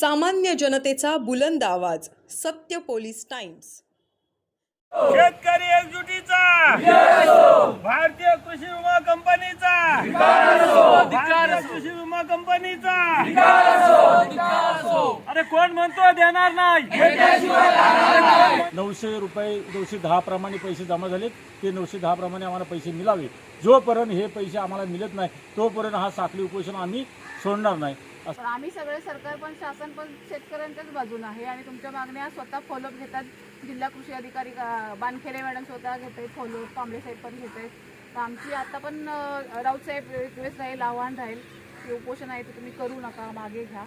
सामान्य जनतेचा बुलंद आवाज सत्य पोलीस टाइम्स. शेतकरी एकजुटीचा. भारतीय कृषी विमा कंपनी भारतीय कृषी विमा कंपनीचा अरे कोण म्हणतो देणार नाही नऊशे रुपये नऊशे दहाप्रमाणे पैसे जमा झालेत. ते नऊशे दहा प्रमाणे आम्हाला पैसे मिळावे. जोपर्यंत हे पैसे आम्हाला मिळत नाही तोपर्यंत हा साखळी उपोषण आम्ही सोडणार नाही. आम्ही सगळे सरकार पण शासन पण शेतकऱ्यांच्याच बाजून आहे आणि तुमच्या मागण्या स्वतः फॉलोअप घेतात. जिल्हा कृषी अधिकारी बानखेडे मॅडम स्वतः घेत आहेत फॉलोअप कांबळे साहेब पण घेत आहेत तर आमची आता पण राऊत साहेब रिक्वेस्ट राहील आव्हान राहील. की उपोषण आहे ते तुम्ही करू नका मागे घ्या.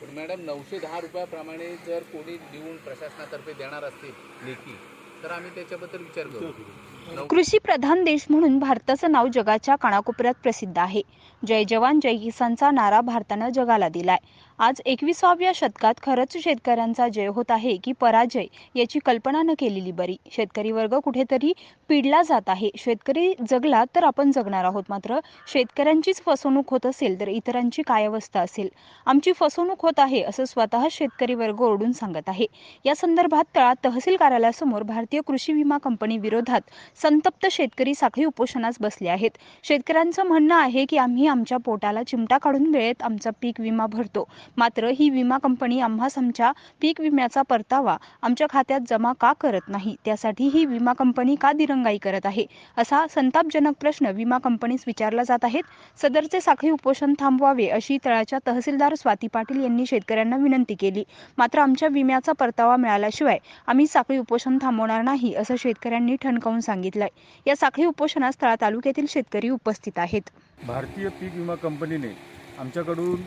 पण मॅडम नऊशे दहा रुपयाप्रमाणे जर कोणी देऊन प्रशासनातर्फे देणार असतील लेखी तर आम्ही त्याच्याबद्दल विचार करू. कृषी प्रधान देश म्हणून भारताचं नाव जगाच्या कानाकोपऱ्यात प्रसिद्ध आहे. जय जवान जय किसानचा नारा भारतानं जगाला दिलाय. आज एकविसाव्या शतकात खरंच शेतकऱ्यांचा जय होत आहे की पराजय याची कल्पना न केलेली बरी. शेतकरी वर्ग कुठेतरी पिडला जात आहे. शेतकरी जगला तर आपण जगणार आहोत. मात्र शेतकऱ्यांचीच फसवणूक होत असेल तर इतरांची काय अवस्था असेल? आमची फसवणूक होत आहे असं स्वतः शेतकरी वर्ग ओरडून सांगत आहे. या संदर्भात तळा तहसील कार्यालयासमोर भारतीय कृषी विमा कंपनी विरोधात संतप्त शेतकरी साखळी उपोषणास बसले आहेत. शेतकऱ्यांचं म्हणणं आहे की आम्ही आमच्या पोटाला चिमटा काढून वेळेत आमचा पीक विमा भरतो. मात्र ही विमा कंपनी आम्हास आमच्या पीक विम्याचा परतावा आमच्या खात्यात जमा का करत नाही? त्यासाठी ही विमा कंपनी का दिरंगाई करत आहे? असा संतापजनक प्रश्न विमा कंपनीस विचारला जात आहेत. सदरचे साखळी उपोषण थांबवावे अशी तळाच्या तहसीलदार स्वाती पाटील यांनी शेतकऱ्यांना विनंती केली. मात्र आमच्या विम्याचा परतावा मिळाल्याशिवाय आम्ही साखळी उपोषण थांबवणार नाही असं शेतकऱ्यांनी ठणकावून सांगितलंय. या साखळी उपोषणास तळा तालुक्यातील शेतकरी उपस्थित आहेत. भारतीय पीक विमा कंपनीने आमच्याकडून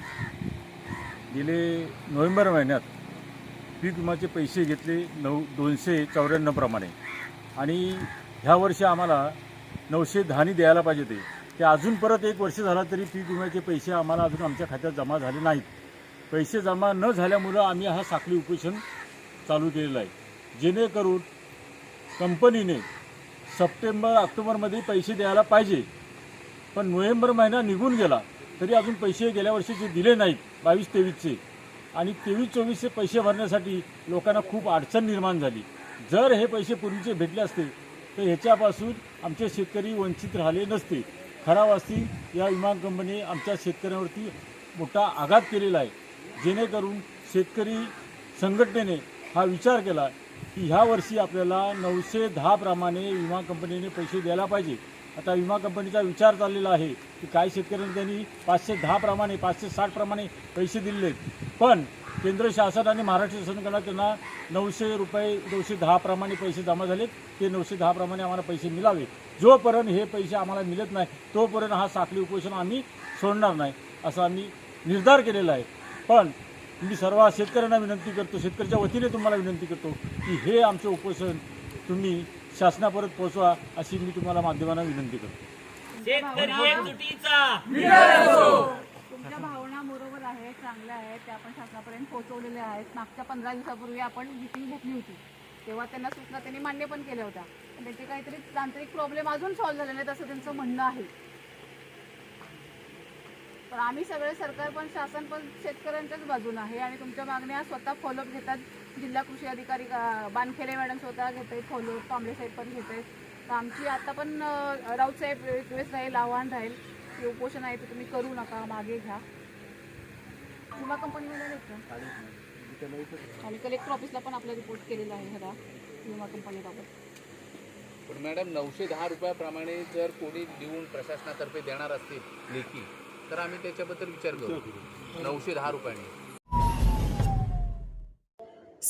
गेले नोव्हेंबर महिन्यात पीक विमाचे पैसे घेतले नऊ दोनशे चौऱ्याण्णवप्रमाणे. आणि ह्या वर्षी आम्हाला नऊशे दहानी द्यायला पाहिजे ते ते अजून परत एक वर्ष झाला तरी पीक विम्याचे पैसे आम्हाला अजून आमच्या खात्यात जमा झाले नाहीत. पैसे जमा न झाल्यामुळं आम्ही हा साखळी उपोषण चालू केलेलं आहे. जेणेकरून कंपनीने सप्टेंबर ऑक्टोबरमध्ये पैसे द्यायला पाहिजे. पण नोव्हेंबर महिना निघून गेला. तरी अजून पैसे गेल्या वर्षी जे दिले नाहीत बावीस तेवीसचे आणि तेवीस चोवीसचे पैसे भरण्यासाठी लोकांना खूप अडचण निर्माण झाली. जर हे पैसे पूर्वीचे भेटले असते तर ह्याच्यापासून आमचे शेतकरी वंचित राहिले नसते. खरावास्ती या विमा कंपनी आमच्या शेतकऱ्यांवरती मोठा आघात केलेला आहे. जेणेकरून शेतकरी संघटनेने हा विचार केला की ह्या वर्षी आपल्याला नऊशे दहाप्रमाणे विमा कंपनीने पैसे द्यायला पाहिजे. आता विमा कंपनीचा विचार चाललेला आहे की काही शेतकऱ्यांनी त्यांनी पाचशे दहाप्रमाणे पाचशे साठ प्रमाणे पैसे दिलेले आहेत. पण केंद्र शासन आणि महाराष्ट्र शासनाकडनं त्यांना नऊशे रुपये नऊशे दहाप्रमाणे पैसे जमा झालेत. ते नऊशे दहाप्रमाणे आम्हाला पैसे मिळावे जोपर्यंत हे पैसे आम्हाला मिळत नाही तोपर्यंत हा साखळी उपोषण आम्ही सोडणार नाही असा आम्ही निर्धार केलेला आहे. पण मी सर्व शेतकऱ्यांना विनंती करतो शेतकऱ्याच्या वतीने तुम्हाला विनंती करतो की हे आमचे उपोषण तुम्ही शासनापर्यंत पोहोचवा अशी मी तुम्हाला माध्यमांना विनंती करतो. शेतकरी एकजुटीचा. तुमच्या भावना बरोबर आहेत चांगल्या आहेत त्या आपण शासनापर्यंत पोहोचवलेल्या आहेत. मागच्या पंधरा दिवसापूर्वी आपण मिटिंग घेतली होती. तेव्हा त्यांना सूचना त्यांनी मान्य पण केल्या होत्या. पण त्याचे काहीतरी तांत्रिक प्रॉब्लेम अजून सॉल्व्ह झाले नाहीत असं त्यांचं म्हणणं आहे. पण आम्ही सगळे सरकार पण शासन पण शेतकऱ्यांच्याच बाजून आहे आणि तुमच्या मागण्या स्वतः फॉलोअप घेतात. जिल्हा कृषी अधिकारी बानखेडे मॅडम स्वतः घेत आहेत फॉलोअप कांबळे साहेब पण घेत आहेत तर आमची आता पण राऊत साहेब रिक्वेस्ट राहील आव्हान राहील की उपोषण आहे ते तुम्ही करू नका मागे घ्या. विमा कंपनीमध्ये का? आणि कलेक्टर ऑफिसला पण आपला रिपोर्ट केलेला आहे ह्याला विमा कंपनीबाबत पण मॅडम नऊशे दहा रुपयाप्रमाणे जर कोणी देऊन प्रशासनातर्फे देणार असतील लेखी तर आम्ही त्याच्याबद्दल विचार करू. नऊशे दहा रुपयाने.